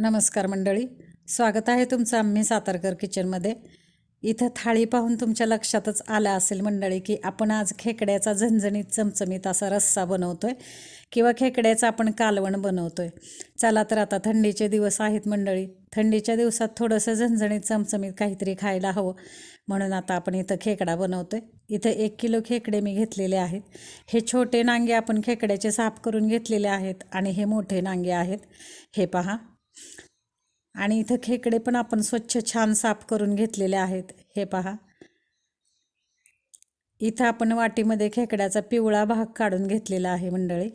नमस्कार मंडळी. स्वागत आहे तुमचं आम्ही सातारकर किचनमध्ये. इथं थाळी पाहून तुमच्या लक्षातच आलं असेल मंडळी की आपण आज खेकड्याचा झणझणीत चमचमीत असा रस्सा बनवतो आहे किंवा खेकड्याचं आपण कालवण बनवतो आहे चला तर आता थंडीचे दिवस आहेत मंडळी. थंडीच्या दिवसात थोडंसं झणझणीत चमचमीत काहीतरी खायला हवं. म्हणून आता आपण इथं खेकडा बनवतो आहे इथं एक किलो खेकडे मी घेतलेले आहेत. हे छोटे नांगे आपण खेकड्याचे साफ करून घेतलेले आहेत आणि हे मोठे नांगे आहेत. हे पहा. आणि इथं खेकडे पण आपण स्वच्छ छान साफ करून घेतलेले आहेत. हे पहा. इथं आपण वाटीमध्ये खेकड्याचा पिवळा भाग काढून घेतलेला आहे मंडळी.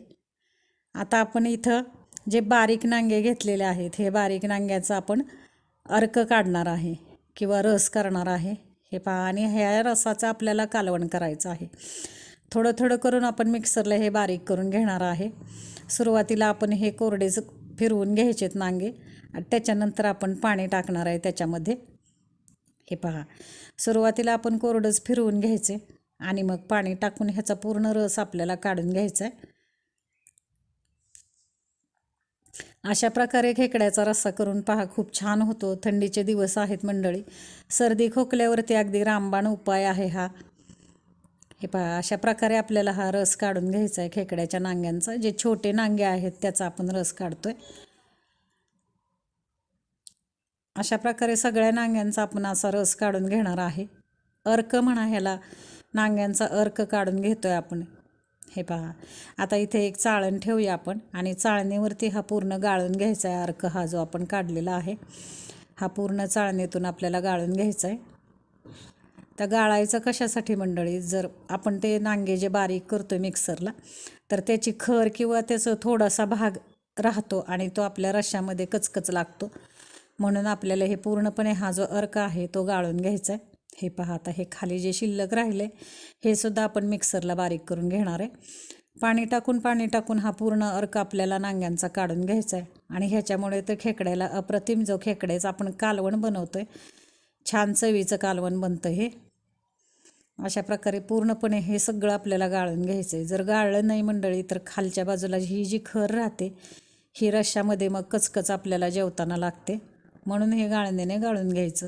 आता आपण इथं जे बारीक नांगे घेतलेले आहेत हे बारीक नांग्याचं आपण अर्क काढणार आहे किंवा रस करणार आहे. हे पहा. आणि ह्या रसाचं आपल्याला कालवण करायचं आहे. थोडं थोडं करून आपण मिक्सरला हे बारीक करून घेणार आहे. सुरुवातीला आपण हे कोरडेच फिरवून घ्यायचेत नांगे. त्याच्यानंतर आपण पाणी टाकणार आहे त्याच्यामध्ये. हे पहा. सुरुवातीला आपण कोरडंच फिरवून घ्यायचे. आणि मग पाणी टाकून ह्याचा पूर्ण रस आपल्याला काढून घ्यायचा आहे. अशा प्रकारे खेकड्याचा रस्सा करून पहा. खूप छान होतो. थंडीचे दिवस आहेत मंडळी. सर्दी खोकल्यावरती अगदी रामबाण उपाय आहे हा. हे पहा अशा प्रकारे आपल्याला हा रस काढून घ्यायचा आहे खेकड्याच्या नांग्यांचा. जे छोटे नांगे आहेत त्याचा आपण रस काढतो आहे अशा प्रकारे सगळ्या नांग्यांचा आपण असा रस काढून घेणार आहे. अर्क म्हणा ह्याला नांग्यांचा अर्क काढून घेतो आहे आपण. हे पहा आता इथे एक चाळण ठेवूया आपण आणि चाळणीवरती हा पूर्ण गाळून घ्यायचा आहे अर्क हा जो आपण काढलेला आहे. हा पूर्ण चाळणीतून आपल्याला गाळून घ्यायचा आहे. तर गाळायचं कशासाठी मंडळी? जर आपण ते नांगे जे बारीक करतो मिक्सरला तर त्याची खर किंवा त्याचं थोडासा भाग राहतो आणि तो आपल्या रश्श्यामध्ये कचकच लागतो. म्हणून आपल्याला हे पूर्णपणे हा जो अर्क आहे तो गाळून घ्यायचा आहे. हे पहा आता हे खाली जे शिल्लक राहिले हे सुद्धा आपण मिक्सरला बारीक करून घेणार आहे. पाणी टाकून पाणी टाकून हा पूर्ण अर्क आपल्याला नांग्यांचा काढून घ्यायचा आहे. आणि ह्याच्यामुळे तर खेकड्याला अप्रतिम जो खेकड्याचं आपण कालवण बनवतो आहे छान चवीचं कालवण बनतं हे. अशा प्रकारे पूर्णपणे हे सगळं आपल्याला गाळून घ्यायचं आहे जर गाळलं नाही मंडळी तर खालच्या बाजूला ही जी खर राहते ही रश्श्यामध्ये मग कचकच आपल्याला जेवताना लागते. म्हणून हे गाळणीने गाळून घ्यायचं.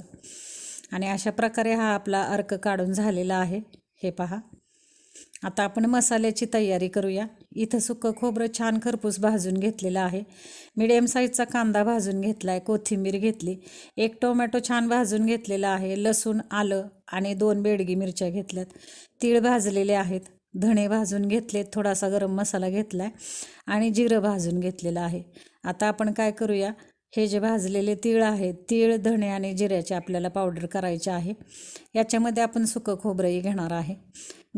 आणि अशा प्रकारे हा आपला अर्क काढून झालेला आहे. हे पहा. आता आपण मसाल्याची तयारी करूया. इथं सुकं खोबरं छान खरपूस भाजून घेतलेलं आहे. मिडियम साईजचा कांदा भाजून घेतला आहे कोथिंबीर घेतली एक टोमॅटो छान भाजून घेतलेला आहे लसूण आलं आणि दोन बेडगी मिरच्या घेतल्यात. तीळ भाजलेले आहेत धणे भाजून घेतलेत थोडासा गरम मसाला घेतला आहे आणि जिरं भाजून घेतलेलं आहे. आता आपण काय करूया हे जे भाजलेले तीळ आहेत तीळ धणे आणि जिऱ्याचे आपल्याला पावडर करायचे आहे. याच्यामध्ये आपण सुकं खोबरंही घेणार आहे.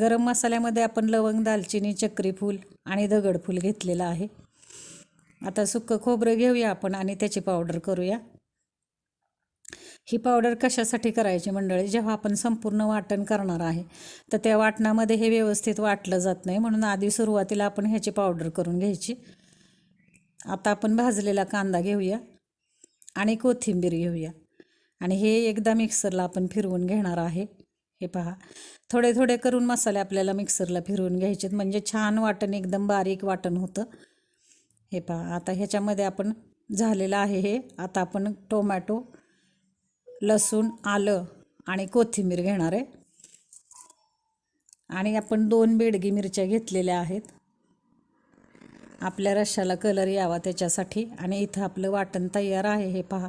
गरम मसाल्यामध्ये आपण लवंग दालचिनी चक्री फूल आणि दगडफूल घेतलेलं आहे. आता सुकं खोबरं घेऊया आपण आणि त्याची पावडर करूया. ही पावडर कशासाठी करायची मंडळी? जेव्हा आपण संपूर्ण वाटण करणार आहे तर त्या वाटणामध्ये हे व्यवस्थित वाटलं जात नाही म्हणून आधी सुरुवातीला आपण ह्याची पावडर करून घ्यायची. आता आपण भाजलेला कांदा घेऊया. आणि कोथिंबीर घेऊया. आणि हे एकदा मिक्सरला आपण फिरवून घेणार आहे. हे पहा. थोडे थोडे करून मसाले आपल्याला मिक्सरला फिरवून घ्यायचेत. म्हणजे छान वाटण एकदम बारीक वाटण होतं. हे पहा. आता ह्याच्यामध्ये आपण झालेलं आहे हे. आता आपण टोमॅटो लसूण आलं आणि कोथिंबीर घेणार आहे. आणि आपण दोन बेडगी मिरच्या घेतलेल्या आहेत. आपल्या रश्शाला कलर यावा त्याच्यासाठी. आणि इथं आपलं वाटण तयार आहे हे पहा.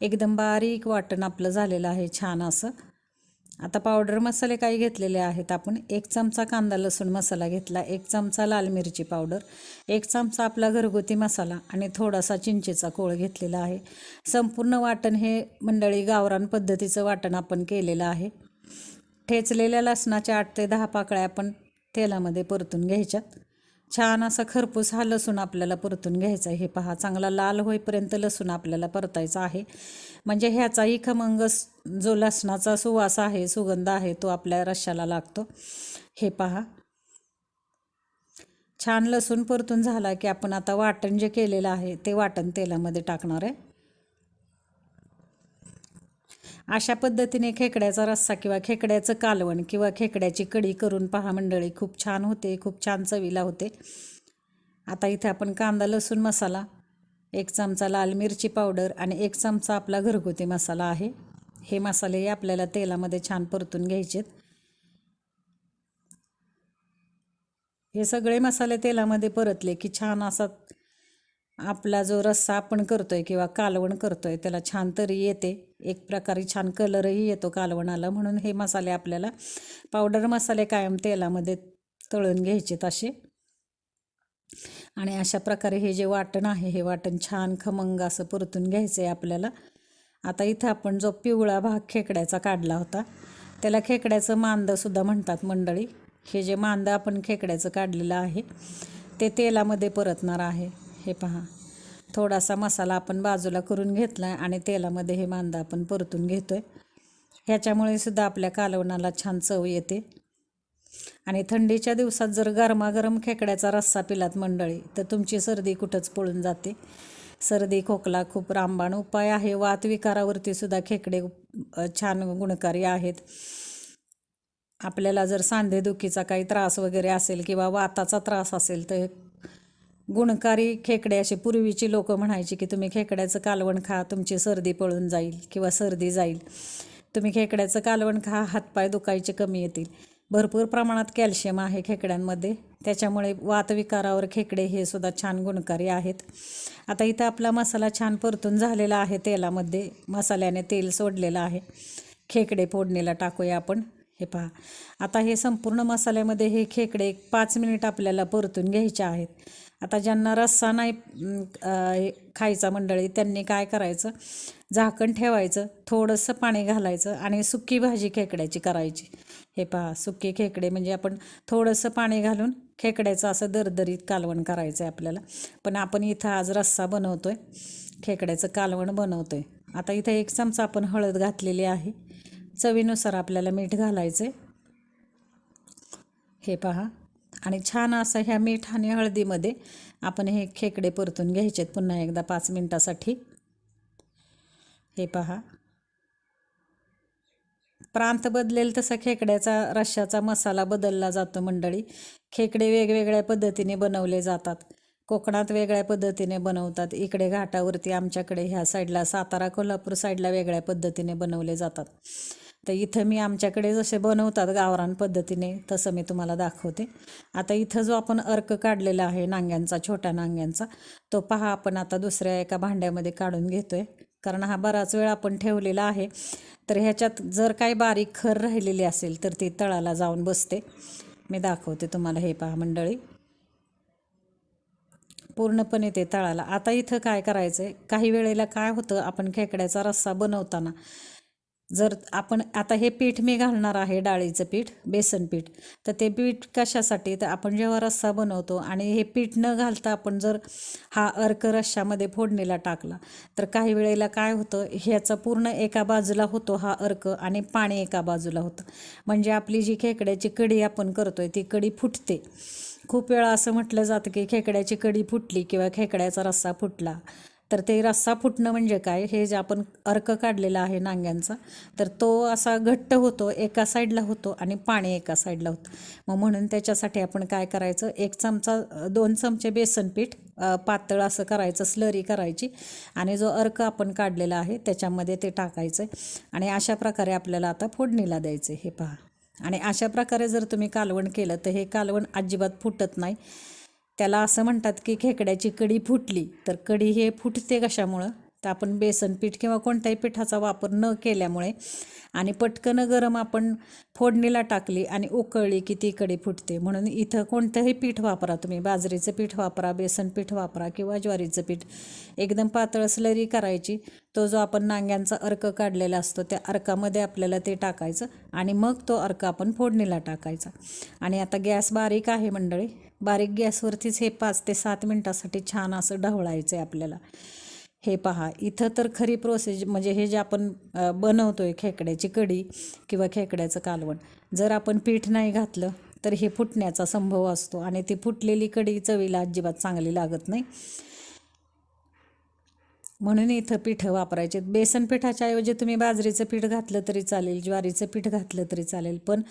एकदम बारीक वाटण आपलं झालेलं आहे छान असं. आता पावडर मसाले काही घेतलेले आहेत आपण. एक चमचा कांदा लसूण मसाला घेतला एक चमचा लाल मिरची पावडर एक चमचा आपला घरगुती मसाला आणि थोडासा चिंचेचा कोळ घेतलेला आहे. संपूर्ण वाटण हे मंडळी गावरान पद्धतीचं वाटण आपण केलेलं आहे. ठेचलेल्या लसणाच्या आठ ते दहा पाकळ्या आपण तेलामध्ये परतून घ्यायच्यात. छान असा खरपूस हा लसूण आपल्याला परतून घ्यायचा आहे. हे पहा चांगला लाल होईपर्यंत लसूण आपल्याला परतायचा आहे. म्हणजे ह्याचाही खमंग जो लसणाचा सुवास आहे सुगंध आहे तो आपल्या रश्शाला लागतो. हे पहा. छान लसूण परतून झाला की आपण आता वाटण जे केलेलं आहे ते वाटण तेलामध्ये टाकणार आहे. अशा पद्धतीने खेकड्याचा रस्सा किंवा खेकड्याचं कालवण किंवा खेकड्याची कढी करून पहा मंडळी. खूप छान होते खूप छान चवीला होते. आता इथे आपण कांदा लसूण मसाला एक चमचा लाल मिरची पावडर आणि एक चमचा आपला घरगुती मसाला आहे. हे मसाले आपल्याला तेलामध्ये छान परतून घ्यायचेत. हे सगळे मसाले तेलामध्ये परतले की छान असा आपला जो रस्सा आपण करतो आहे किंवा कालवण करतो आहे त्याला छान तरी येते. एक प्रकारे छान कलरही येतो कालवणाला. म्हणून हे मसाले आपल्याला पावडर मसाले कायम तेलामध्ये तळून घ्यायचेत असे. आणि अशा प्रकारे हे जे वाटण आहे हे वाटण छान खमंग असं परतून घ्यायचं आहे आपल्याला. आता इथं आपण जो पिवळा भाग खेकड्याचा काढला होता त्याला खेकड्याचं मांदंसुद्धा म्हणतात मंडळी. हे जे मांदं आपण खेकड्याचं काढलेलं आहे ते तेलामध्ये परतणार आहे. हे पहा. थोडासा मसाला आपण बाजूला करून घेतला आहे आणि तेलामध्ये हे मांदा आपण परतून घेतो आहे ह्याच्यामुळे सुद्धा आपल्या कालवणाला छान चव येते. आणि थंडीच्या दिवसात जर गरमागरम खेकड्याचा रस्सा पिलात मंडळी तर तुमची सर्दी कुठंच पळून जाते. सर्दी खोकला खूप रामबाण उपाय आहे. वातविकारावरती सुद्धा खेकडे छान गुणकारी आहेत. आपल्याला जर सांधेदुखीचा काही त्रास वगैरे असेल किंवा वाताचा त्रास असेल तर गुणकारी खेकडे असे पूर्वीची लोक म्हणायची की तुम्ही खेकड्याचं कालवण खा तुमची सर्दी पळून जाईल किंवा सर्दी जाईल. तुम्ही खेकड्याचं कालवण खा हातपाय दुखायचे कमी येतील. भरपूर प्रमाणात कॅल्शियम आहे खेकड्यांमध्ये. त्याच्यामुळे वातविकारावर खेकडे हे सुद्धा छान गुणकारी आहेत. आता इथं आपला मसाला छान परतून झालेला आहे तेलामध्ये. मसाल्याने तेल सोडलेलं आहे. खेकडे फोडणीला टाकूया आपण. हे पहा. आता हे संपूर्ण मसाल्यामध्ये हे खेकडे एक पाच मिनिट आपल्याला परतून घ्यायचे आहेत. आता ज्यांना रस्सा नाही खायचा मंडळी त्यांनी काय करायचं? झाकण ठेवायचं थोडंसं पाणी घालायचं आणि सुकी भाजी खेकड्याची करायची. हे पहा सुकी खेकडे म्हणजे आपण थोडंसं पाणी घालून खेकड्याचं असं दरदरीत कालवण करायचं आहे आपल्याला. पण आपण इथं आज रस्सा बनवतो आहे खेकड्याचं कालवण बनवतो आहे आता इथं एक चमचा आपण हळद घातलेली आहे. चवीनुसार आपल्याला मीठ घालायचं आहे हे पहा आणि छान असं ह्या मीठ आणि हळदीमध्ये आपण हे खेकडे परतून घ्यायचेत पुन्हा एकदा पाच मिनटासाठी. हे पहा. प्रांत बदलेल तसा खेकड्याचा रश्श्याचा मसाला बदलला जातो मंडळी. खेकडे वेगवेगळ्या पद्धतीने बनवले जातात. कोकणात वेगळ्या पद्धतीने बनवतात. इकडे घाटावरती आमच्याकडे ह्या साईडला सातारा कोल्हापूर साईडला वेगळ्या पद्धतीने बनवले जातात. तर इथं मी आमच्याकडे जसे बनवतात गावरान पद्धतीने तसं मी तुम्हाला दाखवते. आता इथं जो आपण अर्क काढलेला आहे नांग्यांचा छोट्या नांग्यांचा तो पहा आपण आता दुसऱ्या एका भांड्यामध्ये काढून घेतो आहे कारण हा बराच वेळ आपण ठेवलेला आहे. तर ह्याच्यात जर काही बारीक खर राहिलेली असेल तर ती तळाला जाऊन बसते. मी दाखवते तुम्हाला हे पहा मंडळी. पूर्णपणे ते तळाला. आता इथं काय करायचं आहे काही वेळेला काय होतं आपण खेकड्याचा रस्सा बनवताना जर आपण आता हे पीठ मी घालणार आहे डाळीचं पीठ बेसन पीठ तर ते पीठ कशासाठी? तर आपण जेव्हा रस्सा बनवतो आणि हे पीठ न घालता आपण जर हा अर्क रश्शामध्ये फोडणीला टाकला तर काही वेळेला काय होतं? ह्याचा पूर्ण एका बाजूला होतो हा अर्क आणि पाणी एका बाजूला होतं. म्हणजे आपली जी खेकड्याची कढी आपण करतोय ती कढी फुटते. खूप वेळा असं म्हटलं जातं की खेकड्याची कढी फुटली किंवा खेकड्याचा रस्सा फुटला. तर ते रस्सा फुटणं म्हणजे काय? हे जे आपण अर्क काढलेला आहे नांग्यांचा तर तो असा घट्ट होतो एका साईडला होतो आणि पाणी एका साईडला होतं. मग म्हणून त्याच्यासाठी आपण काय करायचं? एक चमचा दोन चमचे बेसन पीठ पातळ असं करायचं स्लरी करायची आणि जो अर्क आपण काढलेला आहे त्याच्यामध्ये ते टाकायचं आणि अशा प्रकारे आपल्याला आता फोडणीला द्यायचं हे पहा. आणि अशा प्रकारे जर तुम्ही कालवण केलं तर हे कालवण अजिबात फुटत नाही. त्याला असं म्हणतात की खेकड्याची कडी फुटली तर कडी हे फुटते कशामुळं? तर आपण बेसन पीठ किंवा कोणत्याही पिठाचा वापर न केल्यामुळे आणि पटकन गरम आपण फोडणीला टाकली आणि उकळली की ती कडी फुटते. म्हणून इथं कोणतंही पीठ वापरा तुम्ही बाजरीचं पीठ वापरा बेसन पीठ वापरा किंवा ज्वारीचं पीठ. एकदम पातळ स्लरी करायची तो जो आपण नांग्यांचा अर्क काढलेला असतो त्या अर्कामध्ये आपल्याला ते टाकायचं आणि मग तो अर्क आपण फोडणीला टाकायचा. आणि आता गॅस बारीक आहे मंडळी बारीक गॅसवरतीच हे पाच ते सात मिनटासाठी छान असं ढवळायचं आहे आपल्याला. हे पहा इथं तर खरी प्रोसेस म्हणजे हे जे आपण बनवतो आहे खेकड्याची कढी किंवा खेकड्याचं कालवण जर आपण पीठ नाही घातलं तर हे फुटण्याचा संभव असतो आणि ती फुटलेली कढी चवीला अजिबात चांगली लागत नाही. म्हणून इथं पिठं वापरायचे. बेसन पिठाच्या ऐवजी तुम्ही बाजरीचं पीठ घातलं तरी चालेल ज्वारीचं पीठ घातलं तरी चालेल पण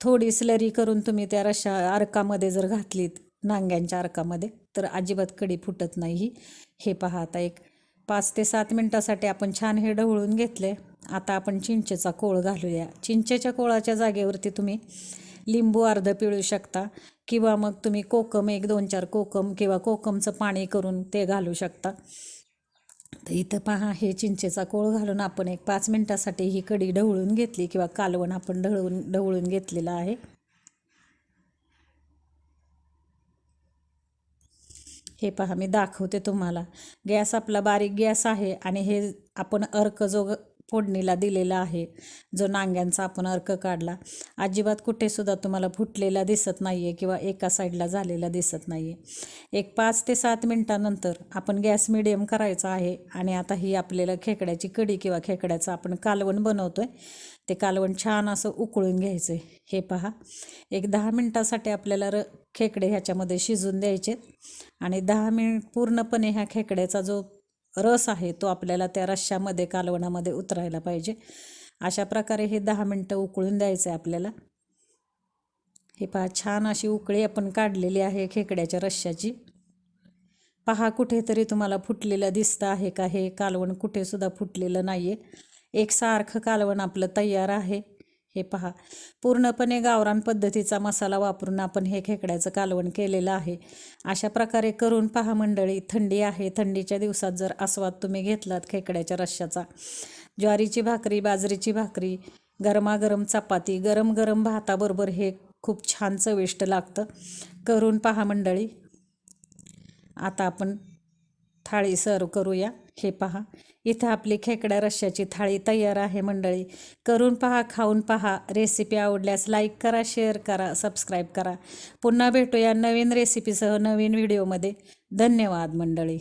थोडी स्लरी करून तुम्ही त्या रशा अर्कामध्ये जर घातलीत नांग्यांच्या अर्कामध्ये तर अजिबात कडी फुटत नाही ही. हे पहा आता एक पाच ते सात मिनटासाठी आपण छान हे ढवळून घेतले. आता आपण चिंचेचा कोळ घालूया. चिंचेच्या कोळाच्या जागेवरती तुम्ही लिंबू अर्ध पिळू शकता किंवा मग तुम्ही कोकम एक दोन चार कोकम किंवा कोकमचं पाणी करून ते घालू शकता. तर इथं पहा हे चिंचेचा कोळ घालून आपण एक पाच मिनटासाठी ही कडी ढवळून घेतली किंवा कालवण आपण ढवळून ढवळून घेतलेलं आहे. हे पहा मी दाखवते तुम्हाला. गॅस आपला बारीक गॅस आहे आणि हे आपण अर्क जो फोडणीला दिलेला आहे. जो नांग्यांचा आपण अर्क काढला. अजिबात कुठेसुद्धा तुम्हाला फुटलेला दिसत नाही आहे किंवा एका साईडला झालेला दिसत नाही आहे एक पाच ते सात मिनटानंतर आपण गॅस मिडियम करायचा आहे आणि आता ही आपल्याला खेकड्याची कढी किंवा खेकड्याचं आपण कालवण बनवतो आहे ते कालवण छान असं उकळून घ्यायचं आहे हे पहा. एक दहा मिनटासाठी आपल्याला र खेकडे ह्याच्यामध्ये शिजून द्यायचे आणि दहा मिनिट पूर्णपणे ह्या खेकड्याचा जो रस आहे तो आपल्याला त्या रश्श्यामध्ये कालवणामध्ये उतरायला पाहिजे. अशा प्रकारे हे दहा मिनटं उकळून द्यायचं आहे आपल्याला. हे पहा छान अशी उकळी आपण काढलेली आहे खेकड्याच्या रश्श्याची. पहा कुठेतरी तुम्हाला फुटलेलं दिसतं आहे का? हे कालवण कुठेसुद्धा फुटलेलं नाही आहे एकसारखं कालवण आपलं तयार आहे. हे पहा. पूर्णपणे गावरान पद्धतीचा मसाला वापरून आपण हे खेकड्याचं कालवण केलेलं आहे. अशा प्रकारे करून पहा मंडळी थंडी आहे. थंडीच्या दिवसात जर आस्वाद तुम्ही घेतलात खेकड्याच्या रश्श्याचा. ज्वारीची भाकरी बाजरीची भाकरी गरमागरम चपाती गरम गरम भाताबरोबर हे खूप छान चविष्ट लागतं. करून पहा मंडळी. आता आपण थाळी सर्व करूया. हे पहा. इथं आपली खेकड्या रश्श्याची थाळी तयार आहे मंडळी. करून पहा खाऊन पहा. रेसिपी आवडल्यास लाईक करा शेअर करा सबस्क्राईब करा. पुन्हा भेटूया नवीन रेसिपीसह नवीन व्हिडिओमध्ये. धन्यवाद मंडळी.